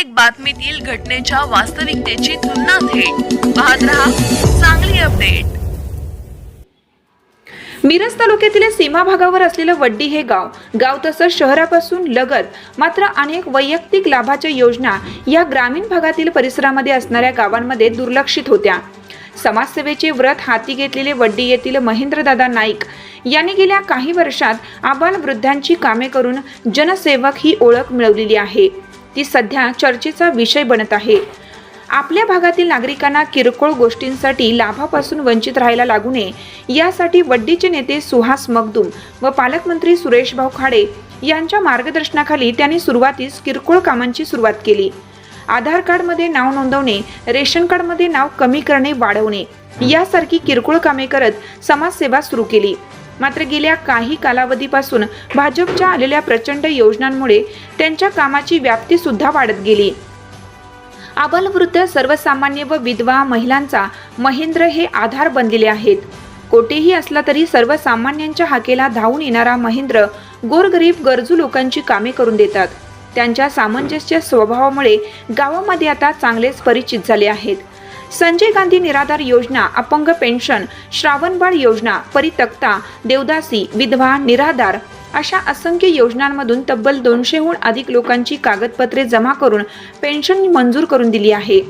प्रत्येक बातमीतील घटनेच्या वास्तविकतेची तुलना थेट. पाहत रहा चांगली अपडेट. मिरज तालुक्यातील सीमा भागावर असलेलं वड्डी हे गाव गाव तसंच शहरापासून लगत मात्र अनेक वैयक्तिक लाभाच्या योजना या ग्रामीण भागातील परिसरामध्ये असणाऱ्या गावांमध्ये दुर्लक्षित होत्या. समाजसेवेचे व्रत हाती घेतलेले वड्डी येथील महेंद्रदादा नाईक यांनी गेल्या काही वर्षात आबाल वृद्धांची कामे करून जनसेवक ही ओळख मिळवलेली आहे. ती सध्या चर्चेचा विषय बनत आहे. आपल्या भागातील नागरिकांना किरकोळ गोष्टींसाठी लाभापासून वंचित राहायला लागू नये. यासाठी वड्डीचे नेते सुहास मगदूम व पालकमंत्री सुरेश भाऊ खाडे यांच्या मार्गदर्शनाखाली त्यांनी सुरुवातीस किरकोळ कामांची सुरुवात केली. आधार कार्डमध्ये नाव नोंदवणे रेशन कार्डमध्ये नाव कमी करणे वाढवणे यासारखी किरकोळ कामे करत समाजसेवा सुरू केली. मात्र गेल्या काही कालावधीपासून भाजपच्या आलेल्या प्रचंड योजनांमुळे त्यांच्या कामाची व्याप्ती सुद्धा वाढत गेली. आबालवृद्ध सर्वसामान्य व विधवा महिलांचा महेंद्र हे आधार बनलेले आहेत. कोठेही असला तरी सर्वसामान्यांच्या हाकेला धावून येणारा महेंद्र गोरगरीब गरजू लोकांची कामे करून देतात. त्यांच्या सामंजस्य स्वभावामुळे गावामध्ये आता चांगलेच परिचित झाले आहेत. संजय गांधी निराधार योजना अपंग पेन्शन श्रावणबाळ योजना परितक्ता देवदासी विधवा निराधार अशा असंख्य योजनांमधून तब्बल दोनशेहून अधिक लोकांची कागदपत्रे जमा करून पेन्शन मंजूर करून दिली आहे.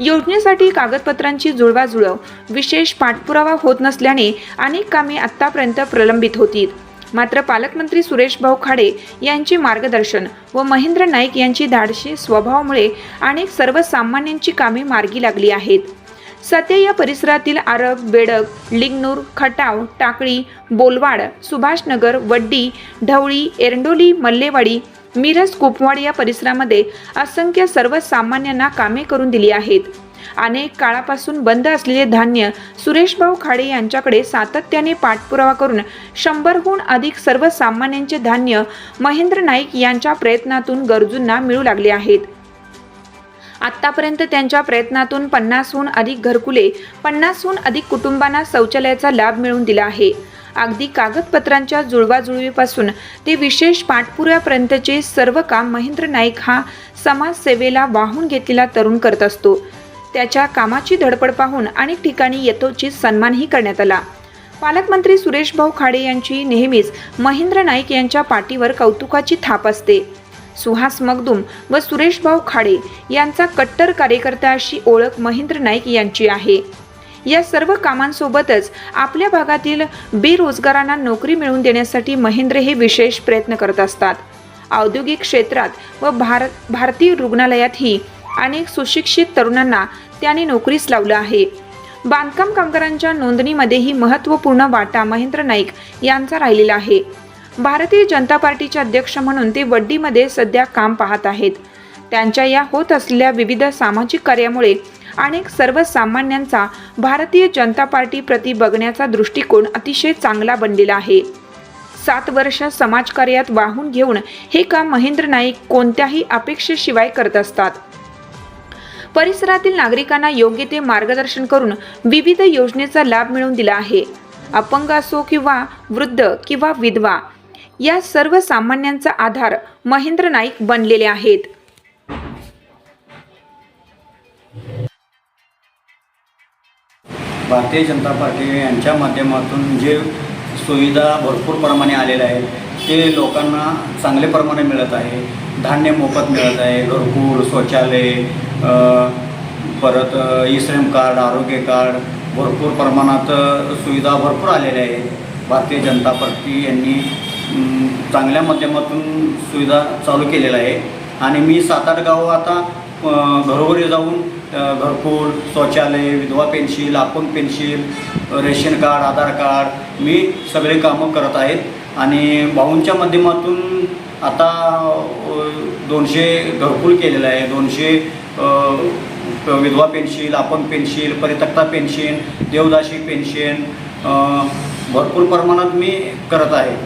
योजनेसाठी कागदपत्रांची जुळवाजुळव विशेष पाठपुरावा होत नसल्याने अनेक कामे आत्तापर्यंत प्रलंबित होती. मात्र पालकमंत्री सुरेश भाऊ खाडे यांचे मार्गदर्शन व महेंद्र नाईक यांची धाडशी स्वभावामुळे अनेक सर्वसामान्यांची कामे मार्गी लागली आहेत. सध्या या परिसरातील आरब बेडक लिंगनूर खटाव टाकळी बोलवाड सुभाषनगर वड्डी ढवळी एरंडोली मल्लेवाडी मिरज कुपवाड या परिसरामध्ये असंख्य सर्वसामान्यांना कामे करून दिली आहेत. अनेक काळापासून बंद असलेले धान्य सुरेशभाऊ खाडे यांच्याकडे सातत्याने पाठपुरावा करून शंभरहून अधिक सर्वसामान्यांचे धान्य महेंद्र नाईक यांच्या प्रयत्नातून गरजूंना मिळू लागले आहेत. आत्तापर्यंत त्यांच्या प्रयत्नातून पन्नासहून अधिक घरकुले पन्नासहून अधिक कुटुंबांना शौचालयाचा लाभ मिळवून दिला आहे. अगदी कागदपत्रांच्या जुळवाजुळवीपासून ते विशेष पाठपुराव्यापर्यंतचे सर्व काम महेंद्र नाईक हा समाजसेवेला वाहून घेतलेला तरुण करत असतो. त्याच्या कामाची धडपड पाहून अनेक ठिकाणी यथोचित सन्मानही करण्यात आला. पालकमंत्री सुरेश भाऊ खाडे यांची नेहमीच महेंद्र नाईक यांच्या पाठीवर कौतुकाची थाप असते. सुहास मगदुम व सुरेश भाऊ खाडे यांचा कट्टर कार्यकर्ता अशी ओळख महेंद्र नाईक यांची आहे. या सर्व कामांसोबतच आपल्या भागातील बेरोजगारांना नोकरी मिळवून देण्यासाठी महेंद्र हे विशेष प्रयत्न करत असतात. औद्योगिक क्षेत्रात व भारत भारतीय रुग्णालयातही अनेक सुशिक्षित तरुणांना त्याने नोकरीस लावलं आहे. बांधकाम कामगारांच्या नोंदणीमध्येही महत्त्वपूर्ण वाटा महेंद्र नाईक यांचा राहिलेला आहे. भारतीय जनता पार्टीचे अध्यक्ष म्हणून ते वड्डीमध्ये सध्या काम पाहत आहेत. त्यांच्या या होत असलेल्या विविध सामाजिक कार्यामुळे अनेक सर्वसामान्यांचा भारतीय जनता पार्टी प्रति बघण्याचा दृष्टिकोन अतिशय चांगला बनलेला आहे. सात वर्ष समाजकार्यात वाहून घेऊन हे काम महेंद्र नाईक कोणत्याही अपेक्षेशिवाय करत असतात. परिसरातील नागरिकांना योग्य ते मार्गदर्शन करून विविध योजनेचा लाभ मिळवून दिला आहे. अपंग असो किंवा वृद्ध किंवा विधवा या सर्व सामान्यांचा आधार महेंद्र नाईक बनलेले आहेत. भारतीय जनता पार्टी यांच्या माध्यमातून जे सुविधा भरपूर प्रमाणे आलेल्या आहेत ते लोकांना चांगल्या प्रमाणे मिळत आहे. धान्य मोफत मिळत आहे घरकुल शौचालय परत ई श्रम कार्ड आरोग्य कार्ड भरपूर प्रमाणात सुविधा भरपूर आलेल्या आहेत. भारतीय जनता पार्टी यांनी चांगल्या माध्यमातून सुविधा चालू केलेल्या आहे आणि मी सात आठ गावं आता घरोघरी जाऊन घरकुल शौचालय विधवा पेन्शिल आपण pension ration card Aadhaar card मी सगळे कामं करत आहेत. आणि भाऊंच्या माध्यमातून आता दोनशे घरकुल केलेलं आहे. दोनशे विधवा पेन्शिल अपंग पेन्शिल परितक्ता पेन्शन देवदाशी पेन्शन भरपूर प्रमाणात मी करत आहे.